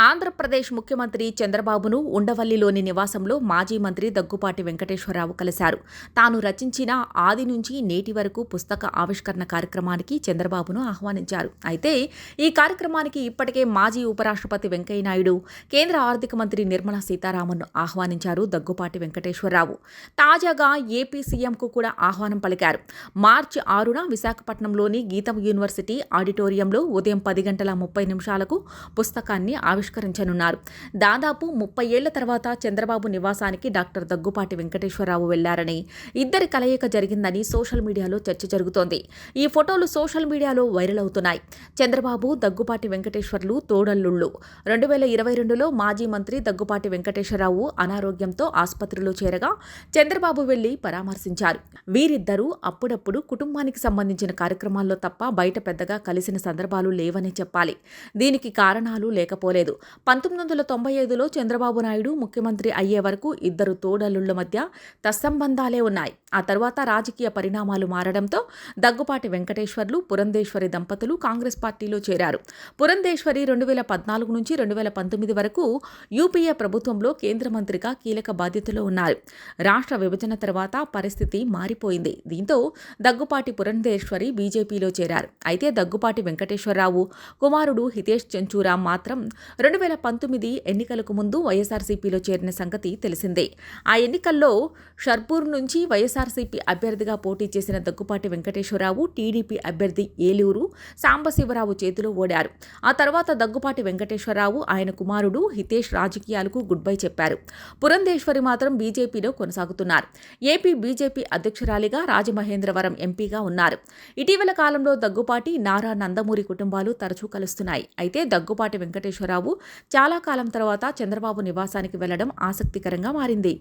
ఆంధ్రప్రదేశ్ ముఖ్యమంత్రి చంద్రబాబును ఉండవల్లిలోని నివాసంలో మాజీ మంత్రి దగ్గుపాటి వెంకటేశ్వరరావు కలిశారు. తాను రచించిన ఆది నుంచి నేటి వరకు పుస్తక ఆవిష్కరణ కార్యక్రమానికి చంద్రబాబును ఆహ్వానించారు. అయితే ఈ కార్యక్రమానికి ఇప్పటికే మాజీ ఉపరాష్ట్రపతి వెంకయ్యనాయుడు కేంద్ర ఆర్థిక మంత్రి నిర్మలా సీతారామన్ను ఆహ్వానించారు దగ్గుపాటి వెంకటేశ్వరరావు. తాజాగా ఏపీ సీఎంకు కూడా ఆహ్వానం పలికారు. మార్చి ఆరున విశాఖపట్నంలోని గీతం యూనివర్సిటీ ఆడిటోరియంలో ఉదయం పది గంటల ముప్పై నిమిషాలకు పుస్తకాన్ని ఆవిష్కరించనున్నారు. దాదాపు ముప్పై ఏళ్ళ తర్వాత చంద్రబాబు నివాసానికి డాక్టర్ దగ్గుపాటి వెంకటేశ్వరరావు వెళ్ళారని ఇద్దరి కలయిక జరిగిందని సోషల్ మీడియాలో చర్చ జరుగుతోంది. ఈ ఫోటోలు సోషల్ మీడియాలో వైరల్ అవుతున్నాయి. చంద్రబాబు దగ్గుపాటి వెంకటేశ్వర్లు తోడల్లుళ్ళు. రెండు వేల ఇరవై రెండులో మాజీ మంత్రి దగ్గుపాటి వెంకటేశ్వరరావు అనారోగ్యంతో ఆసుపత్రిలో చేరగా చంద్రబాబు వెళ్ళి పరామర్శించారు. వీరిద్దరూ అప్పుడప్పుడు కుటుంబానికి సంబంధించిన కార్యక్రమాల్లో తప్ప బయట పెద్దగా కలిసిన సందర్భాలు లేవని చెప్పాలి. దీనికి కారణాలు లేకపోలేదు. పంతొమ్మిది వందల తొంభై ఐదులో చంద్రబాబు నాయుడు ముఖ్యమంత్రి అయ్యే వరకు ఇద్దరు తోడలుళ్ళ మధ్య తస్సంబంధాలే ఉన్నాయి. ఆ తర్వాత రాజకీయ పరిణామాలు మారడంతో దగ్గుపాటి వెంకటేశ్వర్లు పురంధేశ్వరి దంపతులు కాంగ్రెస్ పార్టీలో చేరారు. పురంధేశ్వరి రెండు వేల పద్నాలుగు నుంచి రెండు వేల పంతొమ్మిది వరకు యూపీఏ ప్రభుత్వంలో కేంద్ర మంత్రిగా కీలక బాధ్యతలో ఉన్నారు. రాష్ట్ర విభజన తర్వాత పరిస్థితి మారిపోయింది. దీంతో దగ్గుపాటి పురంధేశ్వరి బీజేపీలో చేరారు. అయితే దగ్గుపాటి వెంకటేశ్వరరావు కుమారుడు హితేష్ చెంచూరామ్ మాత్రం రెండు వేల పంతొమ్మిది ఎన్నికలకు ముందు వైఎస్ఆర్సీపీలో చేరిన సంగతి తెలిసిందే. ఆ ఎన్నికల్లో షర్పూర్ నుంచి వైఎస్ఆర్సీపీ అభ్యర్థిగా పోటీ చేసిన దగ్గుపాటి వెంకటేశ్వరరావు టీడీపీ అభ్యర్థి ఏలూరు సాంబశివరావు చేతిలో ఓడారు. ఆ తర్వాత దగ్గుపాటి వెంకటేశ్వరరావు ఆయన కుమారుడు హితేష్ రాజకీయాలకు గుడ్ బై చెప్పారు. పురంధేశ్వరి మాత్రం బీజేపీలో కొనసాగుతున్నారు. ఏపీ బీజేపీ అధ్యక్షురాలిగా రాజమహేంద్రవరం ఎంపీగా ఉన్నారు. ఇటీవల కాలంలో దగ్గుపాటి నారా నందమూరి కుటుంబాలు తరచూ కలుస్తున్నాయి. అయితే దగ్గుపాటి వెంకటేశ్వరరావు చాలా కాలం తర్వాత చంద్రబాబు నివాసానికి వెళ్ళడం ఆసక్తికరంగా మారింది.